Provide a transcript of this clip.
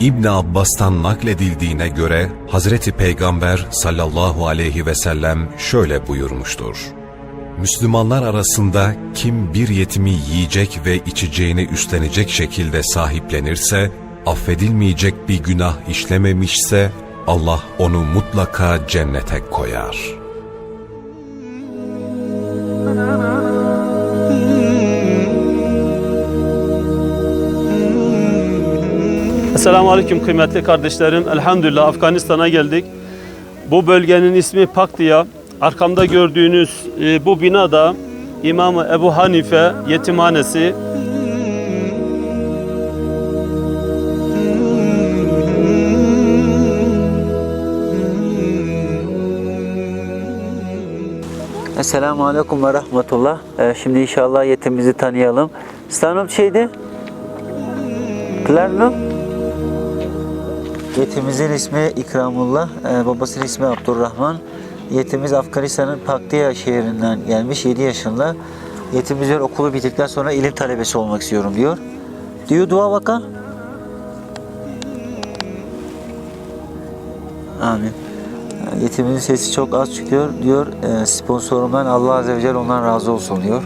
İbn Abbas'tan nakledildiğine göre Hazreti Peygamber sallallahu aleyhi ve sellem şöyle buyurmuştur. Müslümanlar arasında kim bir yetimi yiyecek ve içeceğini üstlenecek şekilde sahiplenirse, affedilmeyecek bir günah işlememişse Allah onu mutlaka cennete koyar. Esselamu Aleyküm kıymetli kardeşlerim. Elhamdülillah Afganistan'a geldik. Bu bölgenin ismi Paktiya. Arkamda gördüğünüz e, bu binada İmam Ebu Hanife yetimhanesi. Esselamu Aleyküm ve Rahmetullah. Ee, şimdi inşallah yetimizi tanıyalım. Stanım şeydi? Klarno? Yetimimizin ismi İkramullah, ee, babasının ismi Abdurrahman. Yetimiz Afganistan'ın Paktiya şehrinden gelmiş, 7 yaşında. Yetimimiz diyor okulu bitirdikten sonra ilim talebesi olmak istiyorum diyor. Diyor dua vaka. Amin. Yetimimizin sesi çok az çıkıyor diyor. E, sponsorumdan Allah Azze ve Celle ondan razı olsun diyor.